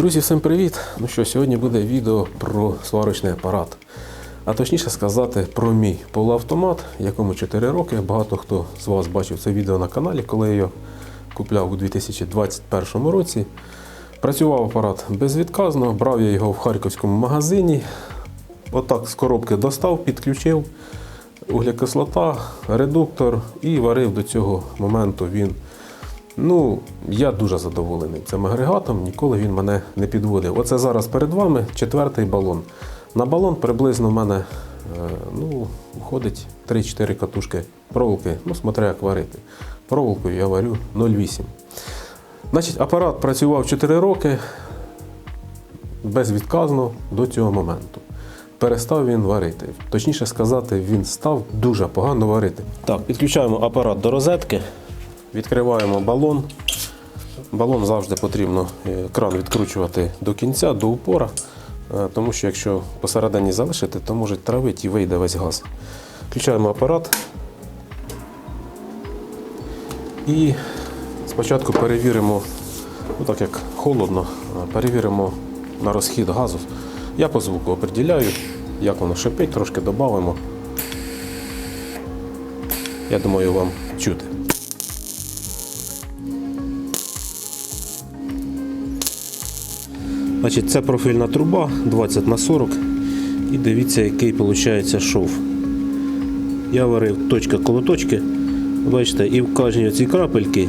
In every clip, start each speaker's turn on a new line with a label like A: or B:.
A: Друзі, всім привіт! Ну що, сьогодні буде відео про сварочний апарат. А точніше сказати про мій полуавтомат, якому 4 роки. Багато хто з вас бачив це відео на каналі, коли я його купляв у 2021 році. Працював апарат безвідказно, брав я його в харківському магазині. Отак з коробки достав, підключив углекислота, редуктор і варив до цього моменту він. Ну, я дуже задоволений цим агрегатом, ніколи він мене не підводив. Оце зараз перед вами четвертий балон. На балон приблизно в мене е, ну, входить 3-4 катушки проволоки, ну, смотря як варити. Проволокою я варю 0,8. Значить, апарат працював 4 роки безвідказно до цього моменту. Перестав він варити. Точніше сказати, він став дуже погано варити. Так, підключаємо апарат до розетки, відкриваємо балон. Балон завжди потрібно е, кран відкручувати до кінця, до упора, е, тому що якщо посередині залишити, то може травити і вийде весь газ. Включаємо апарат і спочатку перевіримо, ну так як холодно, е, перевіримо на розхід газу. Я по звуку определяю, як воно шипить, трошки додамо. Я думаю, вам чути. Значить, Це профільна труба 20 на 40 і дивіться, який виходить шов. Я варив точка коло точки. Бачите, і в кожній цій крапельки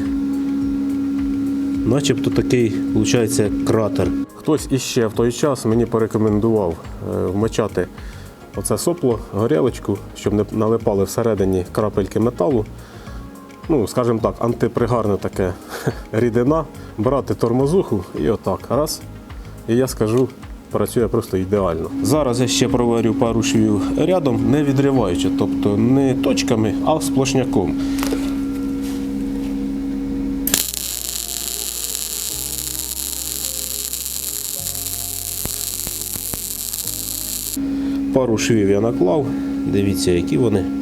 A: начебто такий виходить кратер. Хтось іще в той час мені порекомендував е, вмочати оце сопло, горілочку, щоб не налипали всередині крапельки металу. Ну, скажімо так, антипригарне таке рідина, брати тормозуху і отак. Раз. І я скажу, працює просто ідеально. Зараз я ще проварю пару швів рядом, не відриваючи, тобто не точками, а сплошняком. Пару швів я наклав, дивіться, які вони.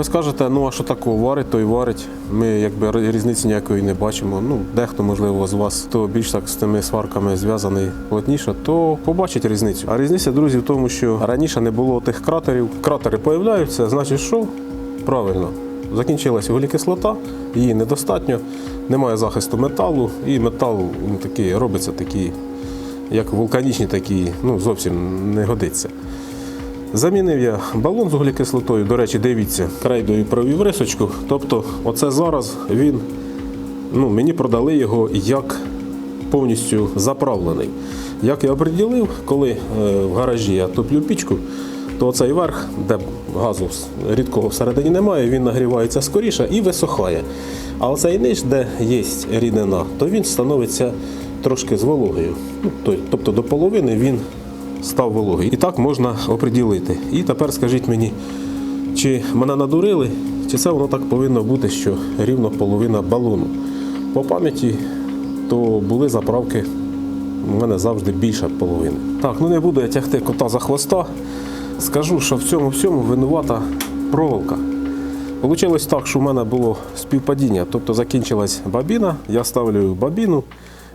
A: Ви скажете, ну а що такого варить, то й варить. Ми якби різниці ніякої не бачимо. Ну, дехто, можливо, з вас, хто більш так з тими сварками зв'язаний плотніше, то побачить різницю. А різниця, друзі, в тому, що раніше не було тих кратерів. Кратери появляються, значить, що? Правильно. Закінчилася вуглекислота, її недостатньо, немає захисту металу, і метал такий робиться такий, як вулканічні, такі, ну зовсім не годиться. Замінив я балон з вуглекислотою, до речі, дивіться, крейдою провів рисочку. Тобто, оце зараз він, ну, мені продали його як повністю заправлений. Як я оприділив, коли е, в гаражі я топлю пічку, то цей верх, де газу рідкого всередині немає, він нагрівається скоріше і висохає. А оцей низ, де є рідина, то він становиться трошки з вологою. Ну, Тобто до половини він став вологий. І так можна оприділити. І тепер скажіть мені, чи мене надурили, чи це воно так повинно бути, що рівно половина балону. По пам'яті, то були заправки у мене завжди більше половини. Так, ну не буду я тягти кота за хвоста. Скажу, що в цьому всьому винувата проволока. Получилось так, що в мене було співпадіння. Тобто закінчилась бабіна, я ставлю бабіну,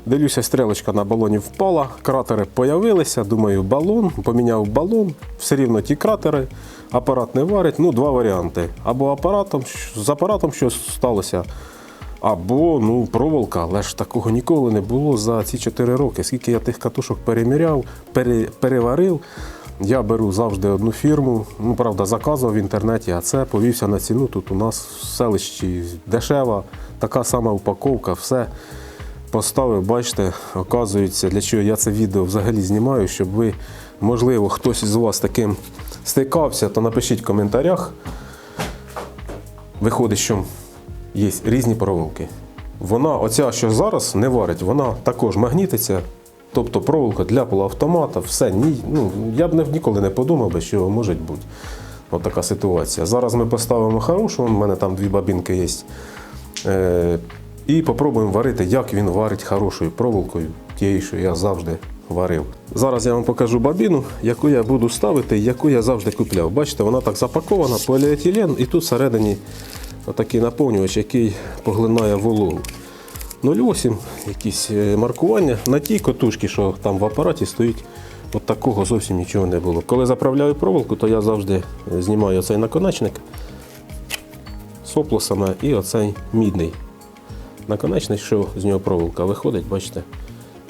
A: дивлюся, стрілочка на балоні впала, кратери появилися. Думаю, балон, поміняв балон, все рівно ті кратери, апарат не варить. Ну, два варіанти. Або апаратом, з апаратом щось сталося, або ну, проволока, але ж такого ніколи не було за ці 4 роки. Скільки я тих катушок переміряв, пере, переварив. Я беру завжди одну фірму. Ну, правда, заказував в інтернеті, а це повівся на ціну. Тут у нас в селищі дешева, така сама упаковка, все поставив, бачите, оказується, для чого я це відео взагалі знімаю, щоб ви, можливо, хтось із вас таким стикався, то напишіть в коментарях. Виходить, що є різні проволоки. Вона, оця, що зараз не варить, вона також магнітиться. Тобто проволока для полуавтомата, все. Ні, ну, я б ніколи не подумав би, що може бути. От така ситуація. Зараз ми поставимо хорошу, у мене там дві бабінки є. І попробуємо варити, як він варить хорошою проволокою, тією, що я завжди варив. Зараз я вам покажу бабіну, яку я буду ставити, яку я завжди купляв. Бачите, вона так запакована, поліетилен, і тут всередині такий наповнювач, який поглинає вологу. 0,8, якісь е, маркування. На тій котушці, що там в апараті стоїть, от такого зовсім нічого не було. Коли заправляю проволоку, то я завжди е, знімаю цей наконечник соплосами і оцей мідний наконечник, що з нього проволока виходить, бачите,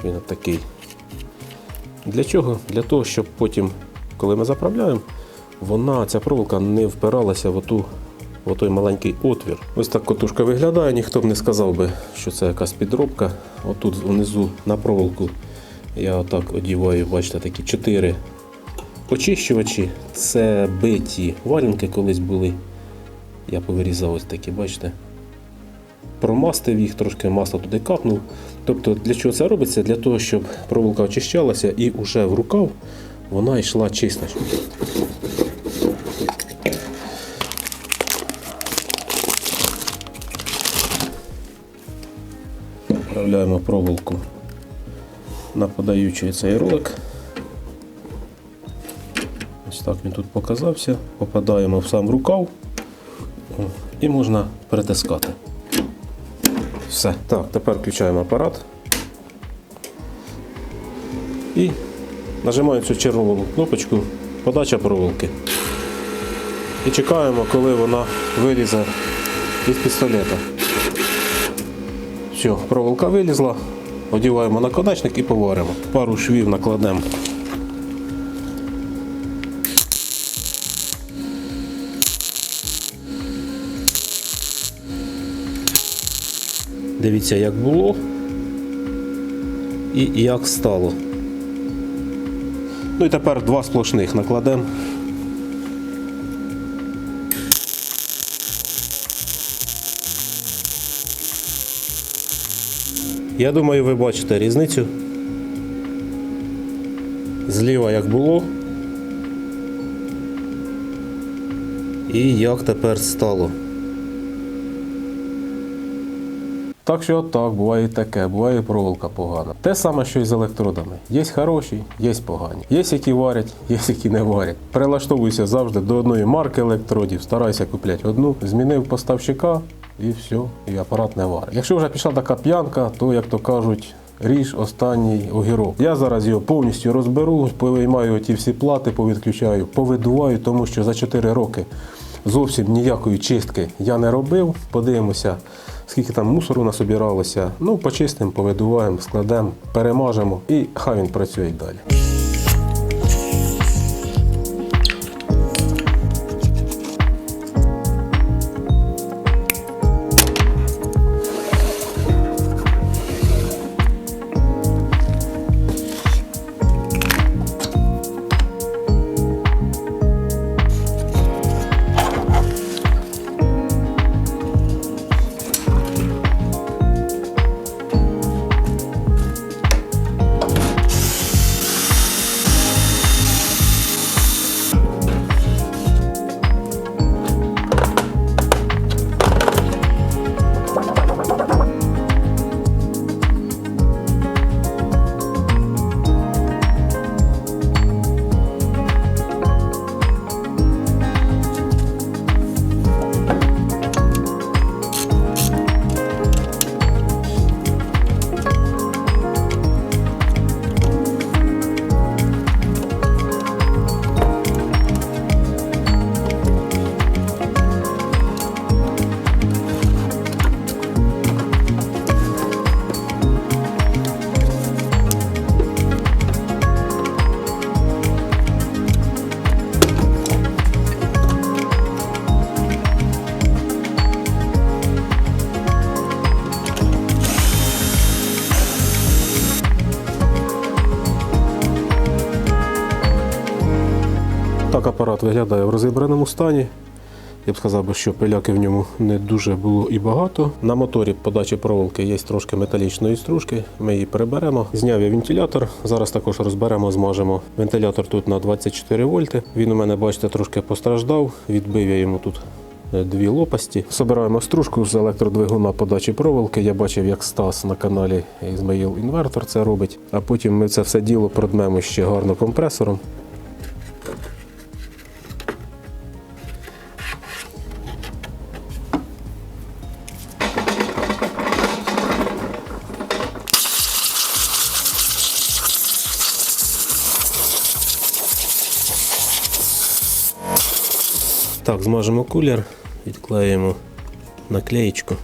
A: він от такий. Для чого? Для того, щоб потім, коли ми заправляємо, вона, ця проволока не впиралася в оту в той маленький отвір. Ось так котушка виглядає, ніхто б не сказав би, що це якась підробка. Отут внизу на проволоку я отак одіваю, бачите, такі чотири очищувачі. Це биті валянки колись були. Я повирізав ось такі, бачите. Промастив їх, трошки масла туди капнув. Тобто для чого це робиться? Для того, щоб проволока очищалася і вже в рукав вона йшла чиста. Вправляємо проволоку на подаючий цей ролик. Ось так він тут показався. Попадаємо в сам рукав і можна притискати. Все. Так, тепер включаємо апарат. І нажимаємо цю червону кнопочку подача проволоки. І чекаємо, коли вона вилізе із пістолета. Все, проволока вилізла, одіваємо наконечник і поваримо. Пару швів накладемо. Дивіться, як було і як стало. Ну і тепер два сплошних накладемо. Я думаю, ви бачите різницю. Зліва як було. І як тепер стало. Так що так, буває і таке, буває і проволока погана. Те саме, що і з електродами. Є хороші, є погані. Є, які варять, є, які не варять. Прилаштовуйся завжди до одної марки електродів, старайся купляти одну, змінив поставщика і все, і апарат не варить. Якщо вже пішла така п'янка, то, як то кажуть, ріж останній огірок. Я зараз його повністю розберу, повиймаю ті всі плати, повідключаю, повидуваю, тому що за 4 роки зовсім ніякої чистки я не робив. Подивимося, скільки там мусору насобіралося. Ну, почистимо, повидуваємо, складемо, перемажемо і хай він працює далі. Виглядає в розібраному стані. Я б сказав, що пиляки в ньому не дуже було і багато. На моторі подачі проволоки є трошки металічної стружки. Ми її переберемо. Зняв я вентилятор. Зараз також розберемо, змажемо. Вентилятор тут на 24 вольти. Він у мене, бачите, трошки постраждав. Відбив я йому тут е, дві лопасті. Собираємо стружку з електродвигуна подачі проволоки. Я бачив, як Стас на каналі Ізмаїл Інвертор це робить. А потім ми це все діло продмемо ще гарно компресором. Змажемо кулер, відклеїмо наклеєчку.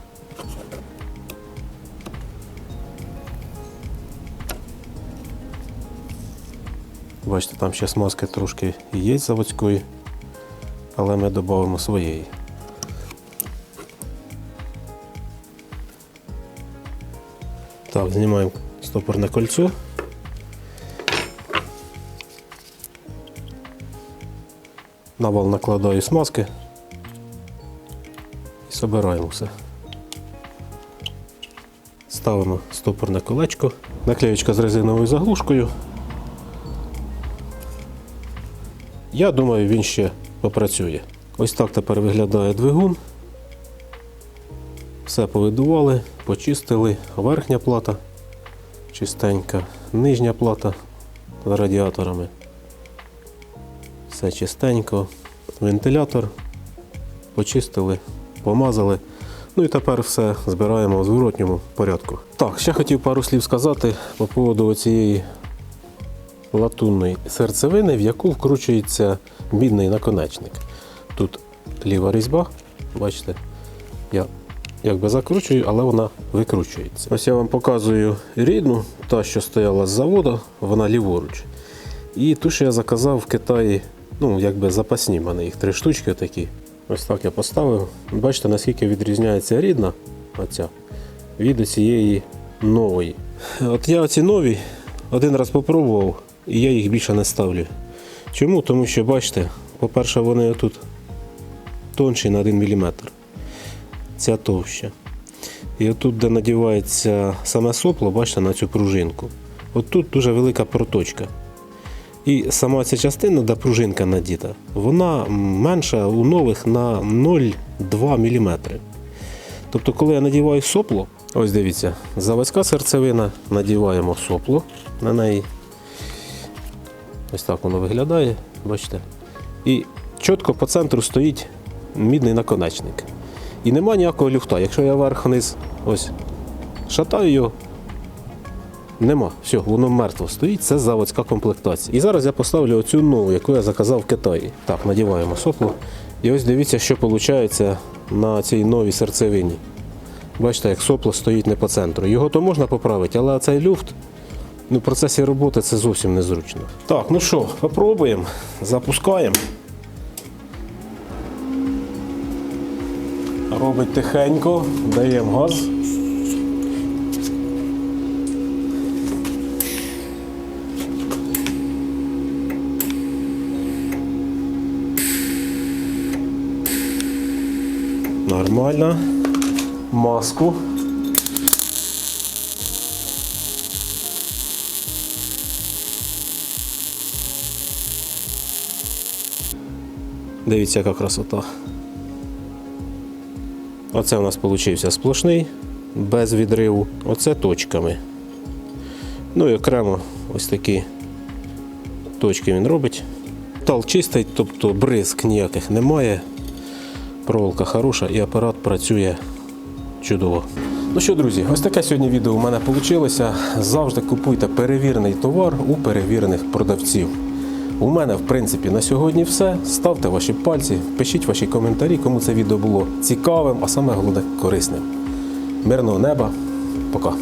A: Бачите, там ще смазки трошки є заводської, але ми додамо своєї. Так, знімаємо стопорне кольцо. На вал накладаю смазки і собираємо все. Ставимо стопорне колечко, наклеєчка з резиновою заглушкою. Я думаю, він ще попрацює. Ось так тепер виглядає двигун. Все повидували, почистили. Верхня плата чистенька, нижня плата з радіаторами. Все чистенько. Вентилятор почистили, помазали. Ну і тепер все збираємо у зворотньому порядку. Так, ще хотів пару слів сказати по поводу цієї латунної серцевини, в яку вкручується мідний наконечник. Тут ліва різьба, бачите, я якби закручую, але вона викручується. Ось я вам показую рідну, та, що стояла з заводу, вона ліворуч. І ту, що я заказав в Китаї, ну, якби запасні, в мене їх три штучки такі. Ось так я поставив. Бачите, наскільки відрізняється рідна оця від цієї нової. От я оці нові один раз попробував, і я їх більше не ставлю. Чому? Тому що, бачите, по-перше, вони тут тонші на 1 мм. Ця товща. І отут, де надівається саме сопло, бачите, на цю пружинку. От тут дуже велика проточка. І сама ця частина, де пружинка надіта, вона менша у нових на 0,2 мм. Тобто, коли я надіваю сопло, ось дивіться, заводська серцевина, надіваємо сопло на неї. Ось так воно виглядає, бачите. І чітко по центру стоїть мідний наконечник. І нема ніякого люфта. Якщо я вверх-вниз ось шатаю його, Нема, все, воно мертво стоїть, це заводська комплектація. І зараз я поставлю оцю нову, яку я заказав в Китаї. Так, надіваємо сопло. І ось дивіться, що виходить на цій новій серцевині. Бачите, як сопло стоїть не по центру. Його то можна поправити, але цей люфт ну, в процесі роботи це зовсім незручно. Так, ну що, попробуємо, запускаємо. Робить тихенько, даємо газ. Нормально. Маску. Дивіться, яка красота. Оце у нас получився сплошний, без відриву. Оце точками. Ну і окремо ось такі точки він робить. Тал чистий, тобто бризк ніяких немає. Проволока хороша і апарат працює чудово. Ну що, друзі, ось таке сьогодні відео у мене вийшло. Завжди купуйте перевірений товар у перевірених продавців. У мене, в принципі, на сьогодні все. Ставте ваші пальці, пишіть ваші коментарі, кому це відео було цікавим, а саме головне корисним. Мирного неба. Пока.